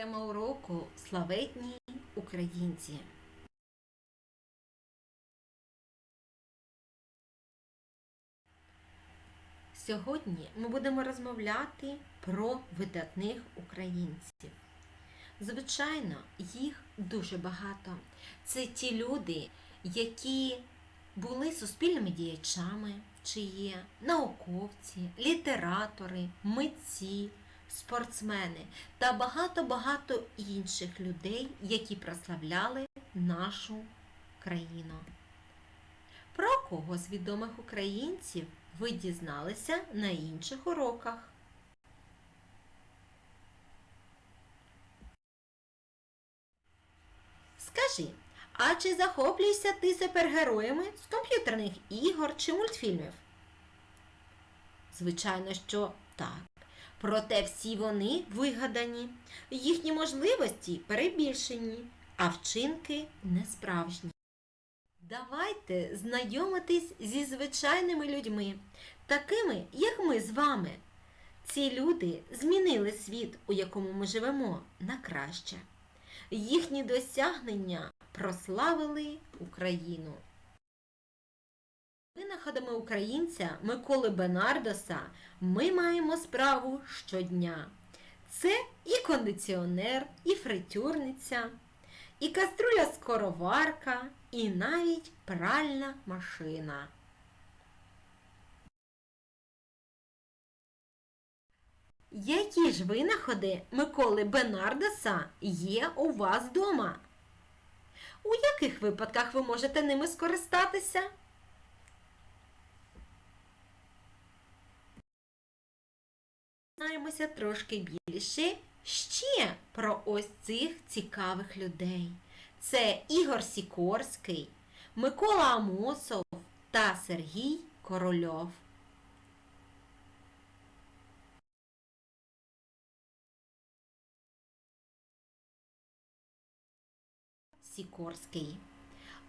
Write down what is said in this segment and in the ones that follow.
Тема уроку Славетні українці. Сьогодні ми будемо розмовляти про видатних українців. Звичайно, їх дуже багато. Це ті люди, які були суспільними діячами, чи є науковці, літератори, митці, спортсмени та багато-багато інших людей, які прославляли нашу країну. Про кого з відомих українців ви дізналися на інших уроках? Скажи, а чи захоплюєшся ти супергероями з комп'ютерних ігор чи мультфільмів? Звичайно, що так. Проте всі вони вигадані, їхні можливості перебільшені, а вчинки несправжні. Давайте знайомитись зі звичайними людьми, такими, як ми з вами. Ці люди змінили світ, у якому ми живемо, на краще. Їхні досягнення прославили Україну. Винаходами українця Миколи Бенардоса ми маємо справу щодня. Це і кондиціонер, і фритюрниця, і каструля скороварка, і навіть пральна машина. Які ж винаходи Миколи Бенардоса є у вас вдома? У яких випадках ви можете ними скористатися? Знаємося трошки більше ще про ось цих цікавих людей. Це Ігор Сікорський, Микола Амосов та Сергій Корольов. Сікорський.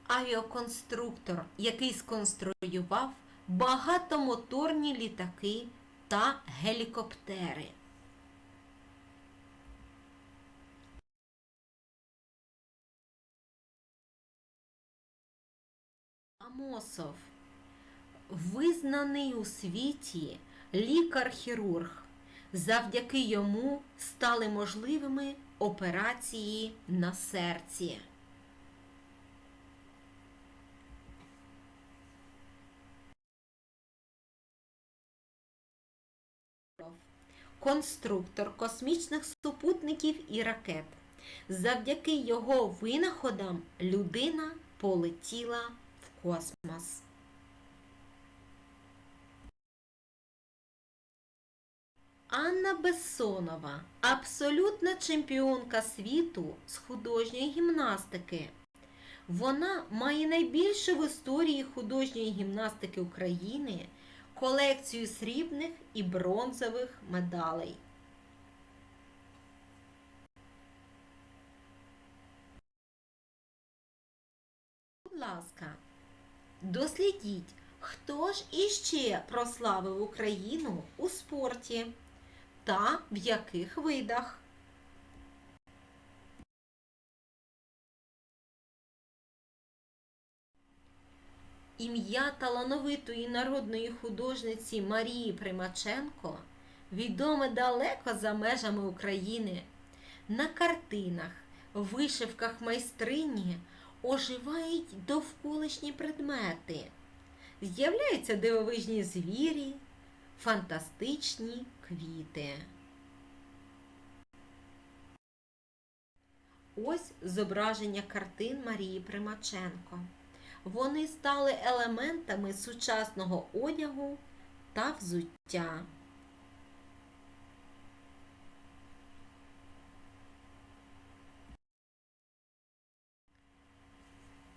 Авіаконструктор, який сконструював багатомоторні літаки та гелікоптери. Амосов визнаний у світі лікар-хірург. Завдяки йому стали можливими операції на серці. Конструктор космічних супутників і ракет. Завдяки його винаходам людина полетіла в космос. Анна Бессонова абсолютна чемпіонка світу з художньої гімнастики. Вона має найбільшу в історії художньої гімнастики України колекцію срібних і бронзових медалей. Будь ласка, дослідіть, хто ж іще прославив Україну у спорті та в яких видах. Ім'я талановитої народної художниці Марії Примаченко відоме далеко за межами України. На картинах, вишивках майстрині оживають довколишні предмети, з'являються дивовижні звірі, фантастичні квіти. Ось зображення картин Марії Примаченко. Вони стали елементами сучасного одягу та взуття.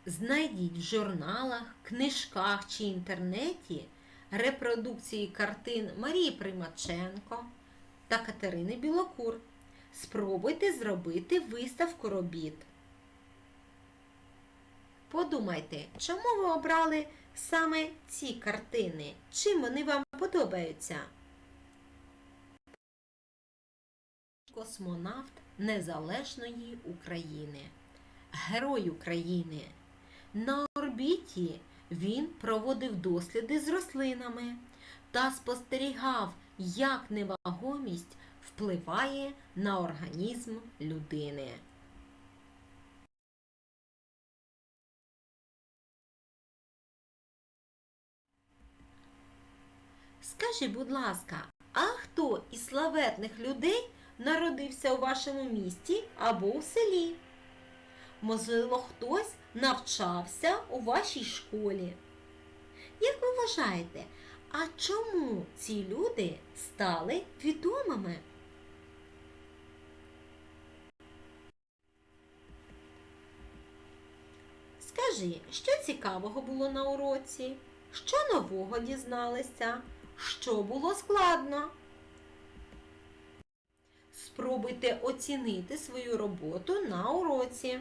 Знайдіть в журналах, книжках чи інтернеті репродукції картин Марії Примаченко та Катерини Білокур. Спробуйте зробити виставку робіт. Подумайте, чому ви обрали саме ці картини? Чим вони вам подобаються? Космонавт незалежної України. Герой України. На орбіті він проводив досліди з рослинами та спостерігав, як невагомість впливає на організм людини. Скажи, будь ласка, а хто із славетних людей народився у вашому місті або у селі? Можливо, хтось навчався у вашій школі. Як ви вважаєте, а чому ці люди стали відомими? Скажи, що цікавого було на уроці? Що нового дізналися? Що було складно? Спробуйте оцінити свою роботу на уроці.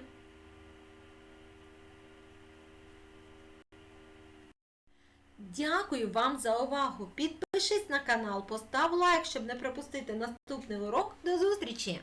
Дякую вам за увагу. Підпишись на канал, постав лайк, щоб не пропустити наступний урок. До зустрічі!